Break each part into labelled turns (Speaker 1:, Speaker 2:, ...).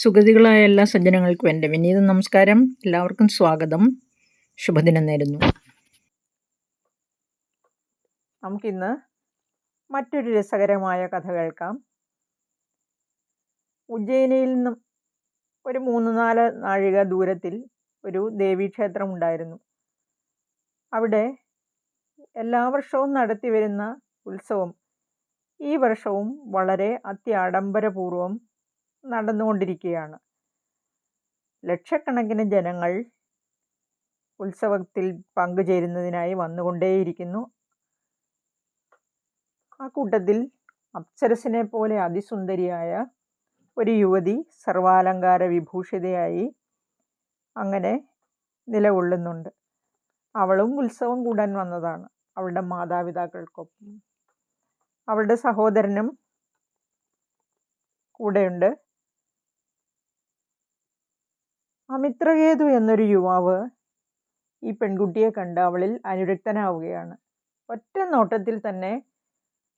Speaker 1: സുഗതികളായ എല്ലാ സജ്ജനങ്ങൾക്കും എന്റെ വിനീത നമസ്കാരം. എല്ലാവർക്കും സ്വാഗതം. ശുഭദിനം നേരുന്നു.
Speaker 2: നമുക്കിന്ന് മറ്റൊരു രസകരമായ കഥ കേൾക്കാം. ഉജ്ജയിനിയിൽ നിന്നും ഒരു മൂന്ന് നാല് നാഴിക ദൂരത്തിൽ ഒരു ദേവീക്ഷേത്രം ഉണ്ടായിരുന്നു. അവിടെ എല്ലാ വർഷവും നടത്തി വരുന്ന ഉത്സവം ഈ വർഷവും വളരെ അത്യാഡംബരപൂർവം നടന്നുകൊണ്ടിരിക്കുകയാണ്. ലക്ഷക്കണക്കിന് ജനങ്ങൾ ഉത്സവത്തിൽ പങ്കുചേരുന്നതിനായി വന്നുകൊണ്ടേയിരിക്കുന്നു. ആ കൂട്ടത്തിൽ അപ്സരസിനെ പോലെ അതിസുന്ദരിയായ ഒരു യുവതി സർവാലങ്കാര വിഭൂഷിതയായി അങ്ങനെ നിലകൊള്ളുന്നുണ്ട്. അവളും ഉത്സവം കൂടാൻ വന്നതാണ്. അവളുടെ മാതാപിതാക്കൾക്കൊപ്പം. അവളുടെ സഹോദരനും കൂടെയുണ്ട്. അമിത്രകേതു എന്നൊരു യുവാവ് ഈ പെൺകുട്ടിയെ കണ്ട് അവളിൽ അനുരക്തനാവുകയാണ്. ഒറ്റ നോട്ടത്തിൽ തന്നെ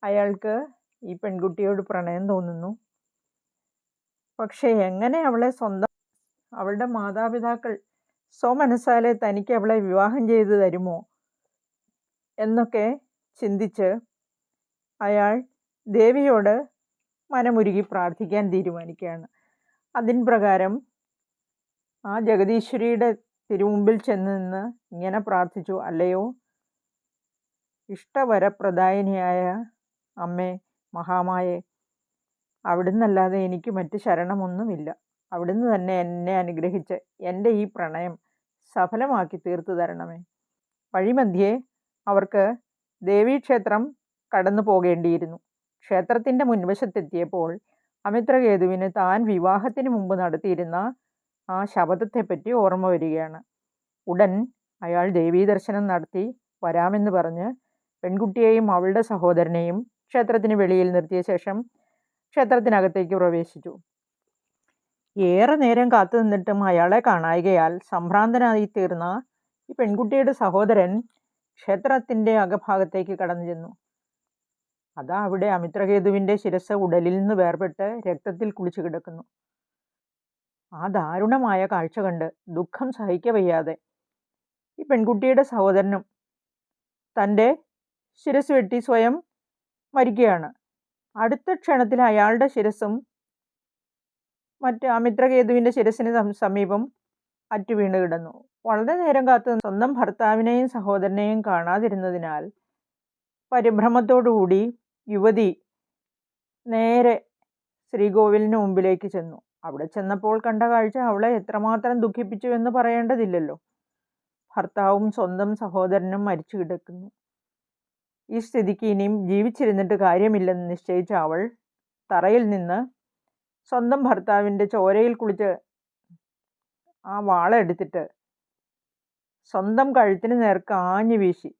Speaker 2: അയാൾക്ക് ഈ പെൺകുട്ടിയോട് പ്രണയം തോന്നുന്നു. പക്ഷേ എങ്ങനെ അവളെ സ്വന്തം അവളുടെ മാതാപിതാക്കൾ സ്വമനസ്സാലെ തനിക്ക് അവളെ വിവാഹം ചെയ്തു തരുമോ എന്നൊക്കെ ചിന്തിച്ച് അയാൾ ദേവിയോട് മനമുരുകി പ്രാർത്ഥിക്കാൻ തീരുമാനിക്കുകയാണ്. അതിൻ പ്രകാരം ആ ജഗദീശ്വരിയുടെ തിരുമുമ്പിൽ ചെന്ന് നിന്ന് ഇങ്ങനെ പ്രാർത്ഥിച്ചു അല്ലയോ ഇഷ്ടവരപ്രദായനിയായ അമ്മേ മഹാമായെ അവിടുന്നല്ലാതെ എനിക്ക് മറ്റ് ശരണമൊന്നുമില്ല. അവിടുന്ന് തന്നെ എന്നെ അനുഗ്രഹിച്ച് എന്റെ ഈ പ്രണയം സഫലമാക്കി തീർത്തു തരണമേ. വഴിമധ്യേ അവർക്ക് ദേവീക്ഷേത്രം കടന്നു പോകേണ്ടിയിരുന്നു. ക്ഷേത്രത്തിന്റെ മുൻവശത്തെത്തിയപ്പോൾ അമിത്രകേതുവിന് താൻ വിവാഹത്തിന് മുമ്പ് നടത്തിയിരുന്ന ആ ശബദത്തെപ്പറ്റി ഓർമ്മ വരികയാണ്. ഉടൻ അയാൾ ദേവീദർശനം നടത്തി വരാമെന്ന് പറഞ്ഞ് പെൺകുട്ടിയെയും അവളുടെ സഹോദരനെയും ക്ഷേത്രത്തിന് വെളിയിൽ നിർത്തിയ ശേഷം ക്ഷേത്രത്തിനകത്തേക്ക് പ്രവേശിച്ചു. ഏറെ നേരം കാത്തു നിന്നിട്ടും അയാളെ കാണായികയാൽ സംഭ്രാന്തനായി തീർന്ന ഈ പെൺകുട്ടിയുടെ സഹോദരൻ ക്ഷേത്രത്തിന്റെ അകഭാഗത്തേക്ക് കടന്നു ചെന്നു. അതാ അവിടെ അമിത്രകേതുവിന്റെ ശിരസ് ഉടലിൽ നിന്ന് വേർപെട്ട് രക്തത്തിൽ കുളിച്ചു കിടക്കുന്നു. ആ ദാരുണമായ കാഴ്ച കണ്ട് ദുഃഖം സഹിക്കവയ്യാതെ ഈ പെൺകുട്ടിയുടെ സഹോദരനും തന്റെ ശിരസ് വെട്ടി സ്വയം മരിക്കുകയാണ്. അടുത്ത ക്ഷണത്തിൽ അയാളുടെ ശിരസും മറ്റ് അമിത്രകേതുവിന്റെ ശിരസിന് സമീപം അറ്റു വീണ് കിടന്നു. വളരെ നേരം കാത്ത് സ്വന്തം ഭർത്താവിനെയും സഹോദരനെയും കാണാതിരുന്നതിനാൽ പരിഭ്രമത്തോടുകൂടി യുവതി നേരെ ശ്രീകോവിലിന് മുമ്പിലേക്ക് ചെന്നു. അവിടെ ചെന്നപ്പോൾ കണ്ട കാഴ്ച അവളെ എത്രമാത്രം ദുഃഖിപ്പിച്ചു എന്ന് പറയേണ്ടതില്ലല്ലോ. ഭർത്താവും സ്വന്തം സഹോദരനും മരിച്ചു കിടക്കുന്നു. ഈ സ്ഥിതിക്ക് ഇനിയും ജീവിച്ചിരുന്നിട്ട് കാര്യമില്ലെന്ന് നിശ്ചയിച്ച അവൾ തറയിൽ നിന്ന് സ്വന്തം ഭർത്താവിന്റെ ചോരയിൽ കുളിച്ച് ആ വാളെടുത്തിട്ട് സ്വന്തം കഴുത്തിന് നേർക്ക് ആഞ്ഞു വീശി.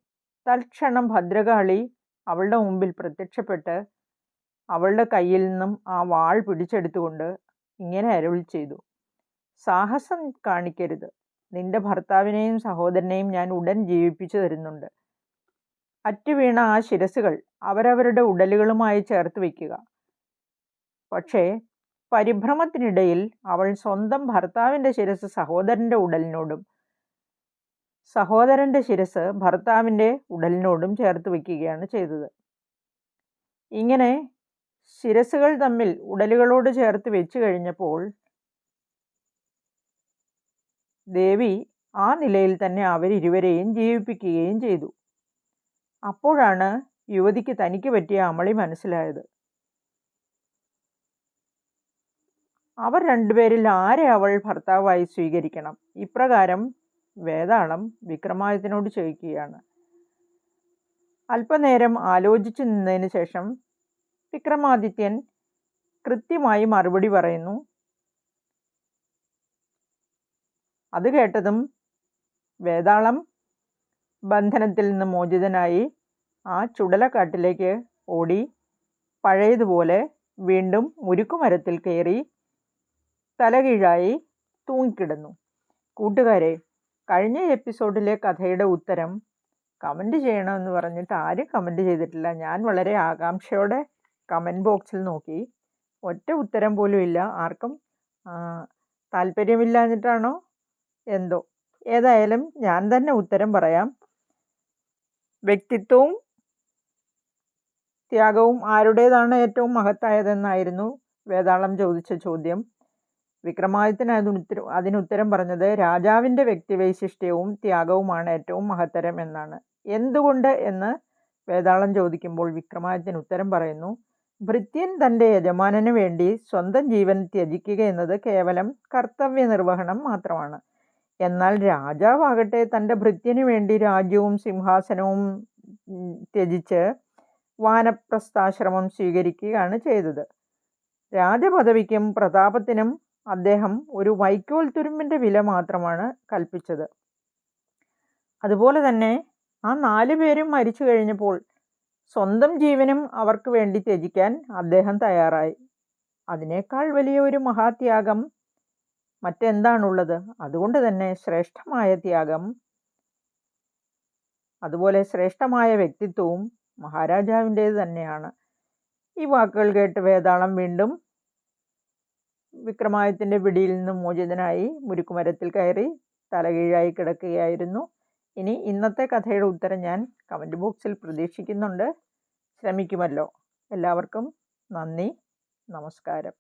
Speaker 2: തൽക്ഷണം ഭദ്രകാളി അവളുടെ മുമ്പിൽ പ്രത്യക്ഷപ്പെട്ട് അവളുടെ കയ്യിൽ നിന്നും ആ വാൾ പിടിച്ചെടുത്തുകൊണ്ട് ഇങ്ങനെ അരുൾ ചെയ്തു. സാഹസം കാണിക്കരുത്. നിന്റെ ഭർത്താവിനെയും സഹോദരനെയും ഞാൻ ഉടൻ ജീവിപ്പിച്ചു തരുന്നുണ്ട്. അറ്റുവീണ ആ ശിരസുകൾ അവരവരുടെ ഉടലുകളുമായി ചേർത്ത് വയ്ക്കുക. പക്ഷേ പരിഭ്രമത്തിനിടയിൽ അവൾ സ്വന്തം ഭർത്താവിന്റെ ശിരസ് സഹോദരന്റെ ഉടലിനോടും സഹോദരന്റെ ശിരസ് ഭർത്താവിന്റെ ഉടലിനോടും ചേർത്ത് വയ്ക്കുകയാണ് ചെയ്തത്. ഇങ്ങനെ ശിരസുകൾ തമ്മിൽ ഉടലുകളോട് ചേർത്ത് വെച്ചു കഴിഞ്ഞപ്പോൾ ദേവി ആ നിലയിൽ തന്നെ അവരിരുവരെയും ജീവിപ്പിക്കുകയും ചെയ്തു. അപ്പോഴാണ് യുവതിക്ക് തനിക്ക് പറ്റിയ അമളി മനസ്സിലായത്. അവർ രണ്ടുപേരിൽ ആരെ അവൾ ഭർത്താവായി സ്വീകരിക്കണം? ഇപ്രകാരം വേതാളം വിക്രമാദിത്യനോട് ചോദിക്കുകയാണ്. അല്പനേരം ആലോചിച്ചു നിന്നതിന് ശേഷം വിക്രമാദിത്യൻ കൃത്യമായി മറുപടി പറയുന്നു. അത് കേട്ടതും വേതാളം ബന്ധനത്തിൽ നിന്ന് മോചിതനായി ആ ചുടലക്കാട്ടിലേക്ക് ഓടി പഴയതുപോലെ വീണ്ടും മുരുക്കുമരത്തിൽ കയറി തലകീഴായി തൂങ്ങിക്കിടന്നു. കൂട്ടുകാരെ കഴിഞ്ഞ എപ്പിസോഡിലെ കഥയുടെ ഉത്തരം കമന്റ് ചെയ്യണമെന്ന് പറഞ്ഞിട്ട് ആരും കമന്റ് ചെയ്തിട്ടില്ല. ഞാൻ വളരെ ആകാംക്ഷയോടെ കമന്റ് ബോക്സിൽ നോക്കി. ഒറ്റ ഉത്തരം പോലും ഇല്ല. ആർക്കും താല്പര്യമില്ലാഞ്ഞിട്ടാണോ? എന്തോ. ഏതായാലും ഞാൻ തന്നെ ഉത്തരം പറയാം. വ്യക്തിത്വവും ത്യാഗവും ആരുടേതാണ് ഏറ്റവും മഹത്തായതെന്നായിരുന്നു വേതാളം ചോദിച്ച ചോദ്യം. വിക്രമാദിത്യൻ അതിനുത്തരം അതിനുത്തരം പറഞ്ഞത് രാജാവിന്റെ വ്യക്തിവൈശിഷ്ട്യവും ത്യാഗവുമാണ് ഏറ്റവും മഹത്തരം എന്നാണ്. എന്തുകൊണ്ട് എന്ന് വേതാളം ചോദിക്കുമ്പോൾ വിക്രമാദിത്യൻ ഉത്തരം പറയുന്നു. ഭൃത്യൻ തന്റെ യജമാനന് വേണ്ടി സ്വന്തം ജീവൻ ത്യജിക്കുക എന്നത് കേവലം കർത്തവ്യ നിർവഹണം മാത്രമാണ്. എന്നാൽ രാജാവാകട്ടെ തന്റെ ഭൃത്യന് വേണ്ടി രാജ്യവും സിംഹാസനവും ത്യജിച്ച് വാനപ്രസ്ഥാശ്രമം സ്വീകരിക്കുകയാണ് ചെയ്തത്. രാജപദവിക്കും പ്രതാപത്തിനും അദ്ദേഹം ഒരു വൈക്കോൽ തുരുമ്പിന്റെ വില മാത്രമാണ് കൽപ്പിച്ചത്. അതുപോലെ തന്നെ ആ നാല് പേരും മരിച്ചു കഴിഞ്ഞപ്പോൾ സ്വന്തം ജീവനും അവർക്ക് വേണ്ടി ത്യജിക്കാൻ അദ്ദേഹം തയ്യാറായി. അതിനേക്കാൾ വലിയ ഒരു മഹാത്യാഗം മറ്റെന്താണുള്ളത്? അതുകൊണ്ട് തന്നെ ശ്രേഷ്ഠമായ ത്യാഗം അതുപോലെ ശ്രേഷ്ഠമായ വ്യക്തിത്വവും മഹാരാജാവിന്റേത് തന്നെയാണ്. ഈ വാക്കുകൾ കേട്ട് വേതാളം വീണ്ടും വിക്രമാദിത്യന്റെ പിടിയിൽ നിന്നും മോചിതനായി മുരുക്കുമരത്തിൽ കയറി തലകീഴായി കിടക്കുകയായിരുന്നു. ഇനി ഇന്നത്തെ കഥയുടെ ഉത്തരം ഞാൻ കമന്റ് ബോക്സിൽ പ്രതീക്ഷിക്കുന്നുണ്ട്. ശ്രമിക്കുമല്ലോ. എല്ലാവർക്കും നന്ദി. നമസ്കാരം.